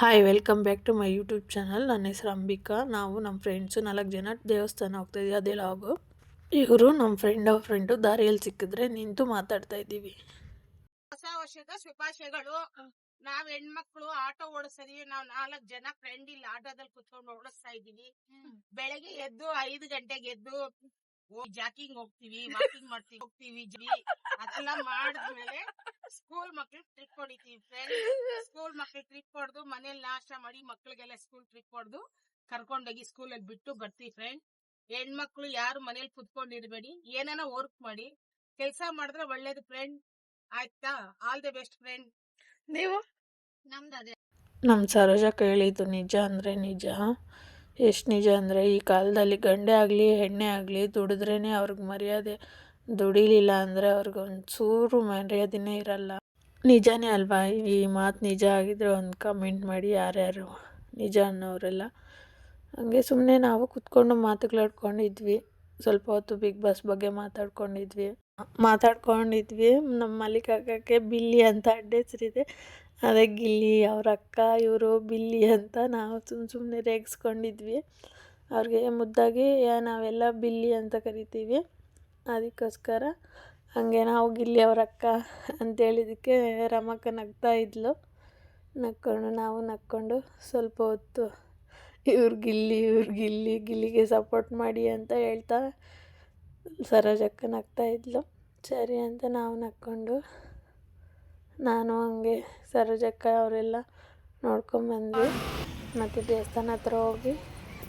Hi welcome back to my YouTube channel ನನ್ನ ಹೆಸರು ಅಂಬಿಕಾ. ನಾವು ನಮ್ಮ ಫ್ರೆಂಡ್ಸು ನಾಲ್ಕು ಜನ ದೇವಸ್ಥಾನ ಹೋಗ್ತಾ ಇದ್ದೀವಿ ಅದೇ ಲಾಗು ಇವರು ನಮ್ಮ ಫ್ರೆಂಡ್ ಅವ್ರ ಫ್ರೆಂಡು ದಾರಿಯಲ್ಲಿ ಸಿಕ್ಕಿದ್ರೆ ನಿಂತು ಮಾತಾಡ್ತಾ ಇದ್ದೀವಿ. ಹೊಸ ವರ್ಷದ ಶುಭಾಶಯಗಳು. ನಾವ್ ಹೆಣ್ಮಕ್ಳು ಆಟೋ ಓಡಿಸ್ತೀವಿ ನಾವ್ ನಾಲ್ಕ್ ಜನ ಫ್ರೆಂಡ್ ಇಲ್ಲಿ ಆಟೋದಲ್ಲಿ ಕುತ್ಕೊಂಡು ಓಡಿಸ್ತಾ ಇದೀವಿ ಬೆಳಗ್ಗೆ ಎದ್ದು ಐದು ಗಂಟೆಗೆ ಎದ್ದು ಜಾಕಿಂಗ್ ಹೋಗ್ತೀವಿ ವಾಕಿಂಗ್ ಮಾಡ್ತೀವಿ, ಹೋಗ್ತೀವಿ ಅದೆಲ್ಲ ಮಾಡಿದ್ಮೇಲೆ ಸ್ಕೂಲ್ ಮಕ್ಳಿಗೆ ಟ್ರಿಪ್ ಹೊಡಿತೀವಿ ಫ್ರೆಂಡ್ ಸ್ಕೂಲ್ ಮಕ್ಳಿಗೆ ಟ್ರಿಪ್ ಹೊಡೆದು ಮನೇಲಿ ನಾಶ ಮಾಡಿ ಮಕ್ಳಿಗೆಲ್ಲ ಸ್ಕೂಲ್ ಟ್ರಿಪ್ ಹೊಡೆದು ಕರ್ಕೊಂಡೋಗಿ ಸ್ಕೂಲಲ್ಲಿ ಬಿಟ್ಟು ಬರ್ತೀವಿ ಫ್ರೆಂಡ್ ಹೆಣ್ಮಕ್ಳು ಯಾರು ಮನೇಲಿ ಕುತ್ಕೊಂಡಿರ್ಬೇಡಿ ಏನಾನ ವರ್ಕ್ ಮಾಡಿ. ಕೆಲಸ ಮಾಡಿದ್ರೆ ಒಳ್ಳೇದು ಫ್ರೆಂಡ್ ಆಯ್ತಾ? ಆಲ್ ದಿ ಬೆಸ್ಟ್ ಫ್ರೆಂಡ್ ನೀವು? ನಮ್ದು ಅದೇ. ನಮ್ಮ ಸರೋಜ ಕೇಳಿದ್ದು ನಿಜ ಅಂದರೆ ನಿಜ. ಎಷ್ಟು ನಿಜ ಅಂದರೆ ಈ ಕಾಲದಲ್ಲಿ ಗಂಡೆ ಆಗಲಿ ಹೆಣ್ಣೆ ಆಗಲಿ ದುಡಿದ್ರೇ ಅವ್ರಿಗೆ ಮರ್ಯಾದೆ. ದುಡಿಲಿಲ್ಲ ಅಂದರೆ ಅವ್ರಿಗೆ ಒಂದು ಚೂರು ಮರ್ಯಾದೆನೇ ಇರಲ್ಲ. ನಿಜಾನೇ ಅಲ್ವಾ? ಈ ಮಾತು ನಿಜ ಆಗಿದ್ರೆ ಒಂದು ಕಮೆಂಟ್ ಮಾಡಿ ಯಾರ್ಯಾರು ನಿಜ ಅನ್ನೋರೆಲ್ಲ. ಹಂಗೆ ಸುಮ್ಮನೆ ನಾವು ಕುತ್ಕೊಂಡು ಮಾತುಗಳಾಡ್ಕೊಂಡಿದ್ವಿ ಸ್ವಲ್ಪ ಹೊತ್ತು ಬಿಗ್ ಬಾಸ್ ಬಗ್ಗೆ ಮಾತಾಡ್ಕೊಂಡಿದ್ವಿ. ಮಾತಾಡ್ಕೊಂಡಿದ್ವಿ. ನಮ್ಮ ಮಲ್ಲಿಕಾಕಕ್ಕೆ ಬಿಲ್ಲಿ ಅಂತ ಅಡ್ಡ ಹೆಸರಿದೆ ಅದೇ ಗಿಲ್ಲಿ, ಅವ್ರ ಅಕ್ಕ, ಇವರು ಬಿಲ್ಲಿ ಅಂತ ನಾವು ಸುಮ್ಮ ಸುಮ್ಮನೆ ರೇಗಿಸ್ಕೊಂಡಿದ್ವಿ. ಅವ್ರಿಗೆ ಮುದ್ದಾಗಿ ನಾವೆಲ್ಲ ಬಿಲ್ಲಿ ಅಂತ ಕರಿತೀವಿ. ಅದಕ್ಕೋಸ್ಕರ ಹಾಗೆ ನಾವು ಗಿಲ್ಲಿ ಅವ್ರ ಅಕ್ಕ ಅಂತೇಳಿದ್ದಕ್ಕೆ ರಮಕ್ಕ ನಗ್ತಾ ಇದ್ಲು. ನಕ್ಕೊಂಡು ನಾವು ನಕ್ಕೊಂಡು ಸ್ವಲ್ಪ ಹೊತ್ತು ಇವ್ರು ಗಿಲ್ಲಿ ಇವ್ರು ಗಿಲ್ಲಿ, ಗಿಲ್ಲಿಗೆ ಸಪೋರ್ಟ್ ಮಾಡಿ ಅಂತ ಹೇಳ್ತಾ ಸರೋಜಕ್ಕ ನಗ್ತಾ ಇದ್ಲು. ಸರಿ ಅಂತ ನಾವು ನಕ್ಕೊಂಡು ನಾನು ಹಂಗೆ ಸರೋಜಕ್ಕ ಅವರೆಲ್ಲ ನೋಡ್ಕೊಂಬಂದ್ವಿ. ಮತ್ತು ದೇವಸ್ಥಾನ ಹತ್ರ ಹೋಗಿ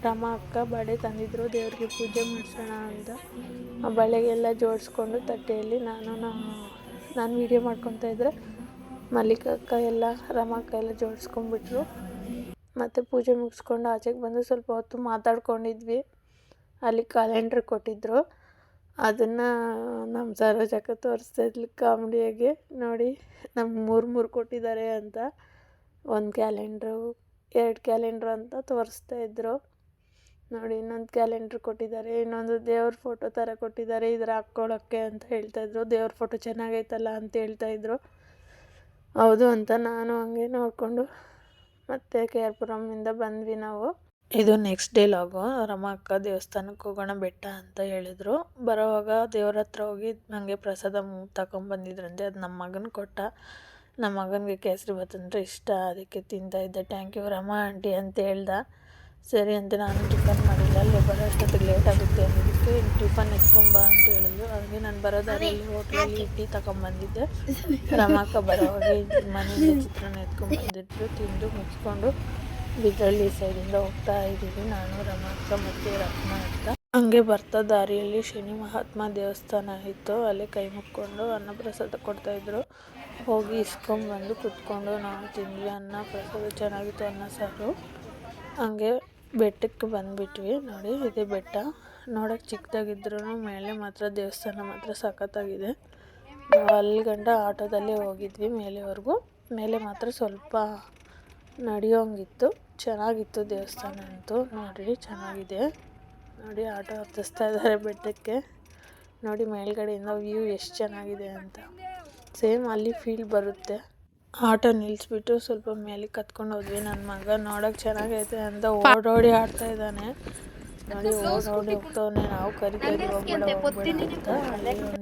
ರಮ ಅಕ್ಕ ಬಳೆ ತಂದಿದ್ರು, ದೇವ್ರಿಗೆ ಪೂಜೆ ಮಾಡಿಸೋಣ ಅಂತ. ಆ ಬಳೆಗೆಲ್ಲ ಜೋಡಿಸ್ಕೊಂಡು ತಟ್ಟೆಯಲ್ಲಿ ನಾನು ನಾನು ವೀಡಿಯೋ ಮಾಡ್ಕೊತಾ ಇದ್ದರೆ ಮಲ್ಲಿಕ ಅಕ್ಕ ಎಲ್ಲ ರಮ ಅಕ್ಕ ಎಲ್ಲ ಜೋಡಿಸ್ಕೊಂಡ್ಬಿಟ್ರು. ಮತ್ತು ಪೂಜೆ ಮುಗಿಸ್ಕೊಂಡು ಆಚೆಗೆ ಬಂದು ಸ್ವಲ್ಪ ಹೊತ್ತು ಮಾತಾಡ್ಕೊಂಡಿದ್ವಿ. ಅಲ್ಲಿ ಕ್ಯಾಲೆಂಡ್ರ್ ಕೊಟ್ಟಿದ್ದರು ಅದನ್ನು ನಮ್ಮ ಸರೋಜಕ್ಕ ತೋರಿಸ್ತಾ ಇದ್ಲು ಕಾಮಿಡಿಯಾಗಿ. ನೋಡಿ ನಮ್ಮ ಮೂರು ಮೂರು ಕೊಟ್ಟಿದ್ದಾರೆ ಅಂತ. ಒಂದು ಕ್ಯಾಲೆಂಡ್ರು ಎರಡು ಕ್ಯಾಲೆಂಡ್ರು ಅಂತ ತೋರಿಸ್ತಾ ಇದ್ದರು ನೋಡಿ, ಇನ್ನೊಂದು ಕ್ಯಾಲೆಂಡ್ರ್ ಕೊಟ್ಟಿದ್ದಾರೆ, ಇನ್ನೊಂದು ದೇವ್ರ ಫೋಟೋ ಥರ ಕೊಟ್ಟಿದ್ದಾರೆ, ಇದ್ರ ಹಾಕ್ಕೊಳ್ಳೋಕ್ಕೆ ಅಂತ ಹೇಳ್ತಾಯಿದ್ರು ದೇವ್ರ ಫೋಟೋ ಚೆನ್ನಾಗೈತಲ್ಲ ಅಂತ ಹೇಳ್ತಾಯಿದ್ರು ಹೌದು ಅಂತ ನಾನು ಹಂಗೆ ನೋಡಿಕೊಂಡು ಮತ್ತೆ ಕೆ ಆರ್ ಪುರಮಿಂದ ಬಂದ್ವಿ ನಾವು. ಇದು ನೆಕ್ಸ್ಟ್ ಡೇ ಲಾಗು ರಮ ಅಕ್ಕ ದೇವಸ್ಥಾನಕ್ಕೆ ಹೋಗೋಣ ಬೆಟ್ಟ ಅಂತ ಹೇಳಿದ್ರು. ಬರೋವಾಗ ದೇವ್ರ ಹತ್ರ ಹೋಗಿ ನನಗೆ ಪ್ರಸಾದ ತಗೊಂಬಂದಿದ್ರಂತೆ ಅದು ನಮ್ಮ ಮಗನ ಕೊಟ್ಟ. ನಮ್ಮ ಮಗನಿಗೆ ಕೇಸರಿ ಭಾತ್ ಅಂದರೆ ಇಷ್ಟ. ಅದಕ್ಕೆ ತಿಂತಾಯಿದ್ದೆ ಥ್ಯಾಂಕ್ ಯು ರಮ ಆಂಟಿ ಅಂತ ಹೇಳ್ದ. ಸರಿ ಅಂತ ನಾನು ಟಿಫನ್ ಮಾಡಿಲ್ಲ, ಅಲ್ಲಿ ಬರೋ ಅಷ್ಟೊತ್ತಿಗೆ ಲೇಟ್ ಆಗುತ್ತೆ ಅನ್ನೋದಕ್ಕೆ ಟಿಫನ್ ಎತ್ಕೊಂಬ ಅಂತ ಹೇಳಿದ್ರು. ಹಾಗೆ ನಾನು ಬರೋ ದಾರಿಯಲ್ಲಿ ಹೋಟ್ಲಲ್ಲಿ ಇಡ್ಲಿ ತಗೊಂಬಂದಿದ್ದೆ ರಮಾಕ ಬರೋವಾಗ ಮನೆಯಿಂದ ಚಿತ್ರಾನ್ನ ಎತ್ಕೊಂಬಂದಿದ್ರು ತಿಂದು ಮುಗಿಸ್ಕೊಂಡು ಬಿದ್ರಳ್ಳಿ ಸೈಡಿಂದ ಹೋಗ್ತಾ ಇದ್ದೀವಿ. ನಾನು, ರಮಾಕ ಮತ್ತು ರತ್ನ ಅಂತ. ಹಂಗೆ ಬರ್ತಾ ದಾರಿಯಲ್ಲಿ ಶನಿ ಮಹಾತ್ಮ ದೇವಸ್ಥಾನ ಇತ್ತು. ಅಲ್ಲಿ ಕೈ ಮುಕ್ಕೊಂಡು ಅನ್ನ ಪ್ರಸಾದ ಕೊಡ್ತಾಯಿದ್ರು ಹೋಗಿ ಇಸ್ಕೊಂಬಂದು ಕುತ್ಕೊಂಡು ನಾವು ತಿಂದ್ವಿ. ಅನ್ನ ಪ್ರಸಾದ ಚೆನ್ನಾಗಿತ್ತು, ಅನ್ನ ಸಾರು. ಹಂಗೆ ಬೆಟ್ಟಕ್ಕೆ ಬಂದ್ಬಿಟ್ವಿ. ನೋಡಿ, ಇದೆ ಬೆಟ್ಟ. ನೋಡೋಕೆ ಚಿಕ್ಕದಾಗಿದ್ರು ಮೇಲೆ ಮಾತ್ರ ದೇವಸ್ಥಾನ ಮಾತ್ರ ಸಖತ್ತಾಗಿದೆ. ನಾವು ಅಲ್ಲಿ ಗಂಟ ಆಟೋದಲ್ಲೇ ಹೋಗಿದ್ವಿ ಮೇಲೆವರೆಗೂ. ಮೇಲೆ ಮಾತ್ರ ಸ್ವಲ್ಪ ನಡೆಯೋಂಗಿತ್ತು. ಚೆನ್ನಾಗಿತ್ತು ದೇವಸ್ಥಾನ ಅಂತೂ. ನೋಡಿರಿ, ಚೆನ್ನಾಗಿದೆ. ನೋಡಿ, ಆಟೋ ಹತ್ತಿಸ್ತಾ ಇದ್ದಾರೆ ಬೆಟ್ಟಕ್ಕೆ. ನೋಡಿ, ಮೇಲ್ಗಡೆಯಿಂದ ವ್ಯೂ ಎಷ್ಟು ಚೆನ್ನಾಗಿದೆ ಅಂತ. ಸೇಮ್ ಅಲ್ಲಿ ಫೀಲ್ ಬರುತ್ತೆ. ಆಟೋ ನಿಲ್ಲಿಸ್ಬಿಟ್ಟು ಸ್ವಲ್ಪ ಮೇಲೆ ಕತ್ಕೊಂಡು ಹೋದ್ವಿ. ನನ್ನ ಮಗ ನೋಡೋಕೆ ಚೆನ್ನಾಗೈತೆ ಅಂತ ಓಡೋಡಿ ಆಡ್ತಾ ಇದ್ದಾನೆ. ನೋಡಿ, ಓಡೋಡಿ ಹೋಗ್ತವನೆ. ನಾವು ಕರಿತಾ ಇದ್ವಿ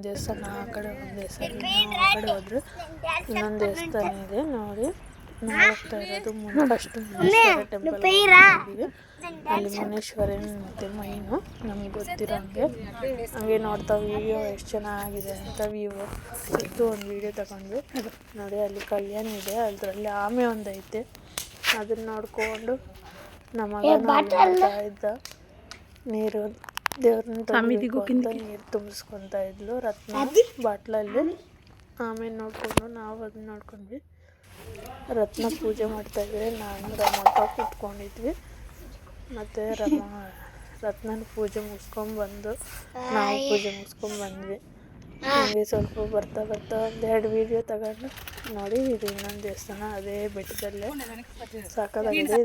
ದೇವಸ್ಥಾನ, ಆ ಕಡೆ ಒಂದು ದೇವಸ್ಥಾನ, ಆ ಕಡೆ ಹೋದ್ರೆ. ಇನ್ನೊಂದು ದೇವಸ್ಥಾನ ಇದೆ, ನೋಡಿ. ನಾವು ಹೋಗ್ತಾ ಇರೋದು ಮುನ್ ಫಸ್ಟ್ ಮುನೇಶ್ವರ ಟೆಂಪಲ್ ಅಲ್ಲಿ ಮುನೇಶ್ವರನ್ ಮತ್ತು ಮೈನು. ನಮ್ಗೆ ಗೊತ್ತಿರೋ ಹಂಗೆ. ಹಂಗೆ ನೋಡ್ತಾ ವೀಡಿಯೋ ಎಷ್ಟು ಚೆನ್ನಾಗಿದೆ ಅಂತ ವ್ಯೂ ಇತ್ತು ಒಂದು ವೀಡಿಯೋ ತಗೊಂಡ್ವಿ. ನೋಡಿ ಅಲ್ಲಿ ಕಲ್ಯಾಣ ಇದೆ. ಅದರಲ್ಲಿ ಆಮೆ ಒಂದು ಐತೆ. ಅದನ್ನ ನೋಡ್ಕೊಂಡು ನಮ್ಮ ಮಗ ನೋಡ್ತಾ ಇದ್ದ. ನೀರು ದೇವ್ರನ್ನ ನೀರು ತುಂಬಿಸ್ಕೊತಾ ಇದ್ಲು ರತ್ನ ಬಾಟ್ಲಲ್ಲಿ. ಆಮೇಲೆ ನೋಡಿಕೊಂಡು ನಾವು ಅದನ್ನ ನೋಡ್ಕೊಂಡ್ವಿ. ರತ್ನ ಪೂಜೆ ಮಾಡ್ತಾಯಿದ್ರೆ ನಾನು ರಮಪ್ಪ ಕುತ್ಕೊಂಡಿದ್ವಿ ಮತ್ತು ರಮ ರತ್ನನ ಪೂಜೆ ಮುಗಿಸ್ಕೊಂಬಂದು ನಾವು ಪೂಜೆ ಮುಗಿಸ್ಕೊಂಬಂದ್ವಿ ಹಂಗೆ ಸ್ವಲ್ಪ ಬರ್ತಾ ಬರ್ತಾ ಒಂದೆರಡು ವಿಡಿಯೋ ತಗೊಂಡು ನೋಡಿ ಇದು ಇನ್ನೊಂದು ದೇವಸ್ಥಾನ ಅದೇ ಬೆಟ್ಟದಲ್ಲೇ ಸಾಕಾಗಿದೆ.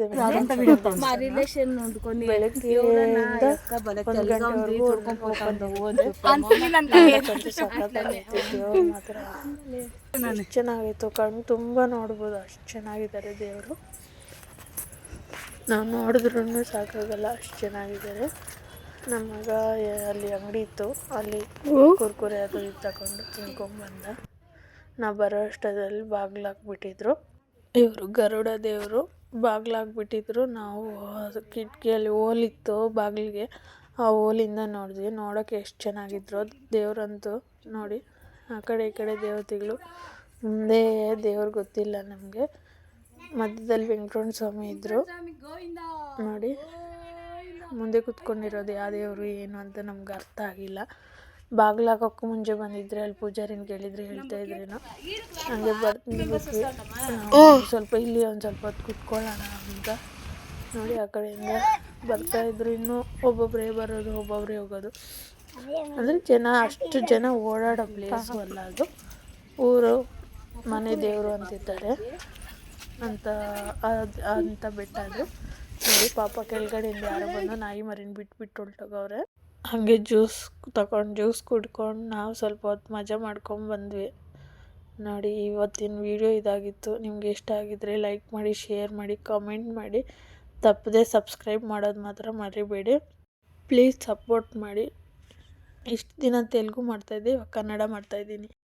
ಇದು ಮಾತ್ರ ಚೆನ್ನಾಗಿತ್ತು. ಕಣ್ಣು ತುಂಬ ನೋಡ್ಬೋದು ಅಷ್ಟು ಚೆನ್ನಾಗಿದ್ದಾರೆ ದೇವರು. ನಾವು ನೋಡಿದ್ರು ಸಾಕಾಗಲ್ಲ ಅಷ್ಟು ಚೆನ್ನಾಗಿದ್ದಾರೆ. ನಮ್ಮ ಮಗ ಅಲ್ಲಿ ಅಂಗಡಿ ಇತ್ತು. ಅಲ್ಲಿ ಕುರ್ಕುರೆ ಅದು ಇದು ತಗೊಂಡು ತಿನ್ಕೊಂಬಂದ ನಾ ಬರೋ ಅಷ್ಟರಲ್ಲಿ ಬಾಗ್ಲಾಕ್ಬಿಟ್ಟಿದ್ರು ಇವರು ಗರುಡ ದೇವರು ಬಾಗ್ಲಾಕ್ಬಿಟ್ಟಿದ್ರು ನಾವು ಕಿಟಕಿಯಲ್ಲಿ ಓಲಿತ್ತು ಬಾಗಿಲಿಗೆ. ಆ ಓಲಿಂದ ನೋಡಿದ್ವಿ. ನೋಡೋಕೆ ಎಷ್ಟು ಚೆನ್ನಾಗಿದ್ರು. ದೇವ್ರಂತೂ ನೋಡಿ ಆ ಕಡೆ ಈ ಕಡೆ ದೇವತೆಗಳು. ಮುಂದೆ ದೇವ್ರು ಗೊತ್ತಿಲ್ಲ ನಮಗೆ. ಮಧ್ಯದಲ್ಲಿ ವೆಂಕಟರಮಣ ಸ್ವಾಮಿ ಇದ್ದರು ನೋಡಿ. ಮುಂದೆ ಕುತ್ಕೊಂಡಿರೋದು ಯಾವ ದೇವರು ಏನು ಅಂತ ನಮ್ಗೆ ಅರ್ಥ ಆಗಿಲ್ಲ. ಬಾಗಿಲು ಹಾಕೋಕ್ಕೂ ಮುಂಚೆ ಬಂದಿದ್ರೆ ಅಲ್ಲಿ ಪೂಜಾರಿನ ಕೇಳಿದ್ರೆ ಹೇಳ್ತಾ ಇದ್ರೇನೋ. ಹಂಗೆ ಬರ್ತೀವಿ ಸ್ವಲ್ಪ ಇಲ್ಲಿ ಒಂದು ಸ್ವಲ್ಪ ಹೊತ್ತು ಕುತ್ಕೊಳ್ಳೋಣ ಅಂತ. ನೋಡಿ ಆ ಕಡೆಯಿಂದ ಬರ್ತಾ ಇದ್ರು. ಇನ್ನೂ ಒಬ್ಬೊಬ್ಬರೇ ಬರೋದು ಒಬ್ಬೊಬ್ಬರೇ ಹೋಗೋದು. ಅಂದರೆ ಜನ ಅಷ್ಟು ಜನ ಓಡಾಡೋ ಪ್ಲೇಸು ಅಲ್ಲ ಅದು. ಊರು ಮನೆ ದೇವರು ಅಂತಿದ್ದಾರೆ. ಅಂತ ಅದು ಅಂತ ಬೆಟ್ಟ ಅದು. ನೋಡಿ, ಪಾಪ ಕೆಳಗಡೆಯಿಂದ ಯಾರೋ ಬಂದು ನಾಯಿ ಮರಿನ ಬಿಟ್ಬಿಟ್ಟು ಹೊಲ್ಟೋಗವ್ರೆ ಹಾಗೆ ಜ್ಯೂಸ್ ತಗೊಂಡು, ಜ್ಯೂಸ್ ಕುಡ್ಕೊಂಡು ನಾವು ಸ್ವಲ್ಪ ಹೊತ್ತು ಮಜಾ ಮಾಡ್ಕೊಂಡು ಬಂದ್ವಿ. ನೋಡಿ, ಇವತ್ತಿನ ವಿಡಿಯೋ ಇದಾಗಿತ್ತು. ನಿಮ್ಗೆ ಇಷ್ಟ ಆಗಿದ್ರೆ ಲೈಕ್ ಮಾಡಿ ಶೇರ್ ಮಾಡಿ ಕಾಮೆಂಟ್ ಮಾಡಿ. ತಪ್ಪದೆ ಸಬ್ಸ್ಕ್ರೈಬ್ ಮಾಡೋದು ಮಾತ್ರ ಮರಿಬೇಡಿ. ಪ್ಲೀಸ್ ಸಪೋರ್ಟ್ ಮಾಡಿ. ಇಷ್ಟು ದಿನ ತೆಲುಗು ಮಾಡ್ತಾಯಿದ್ದೆ ಕನ್ನಡ ಮಾಡ್ತಾಯಿದ್ದೀನಿ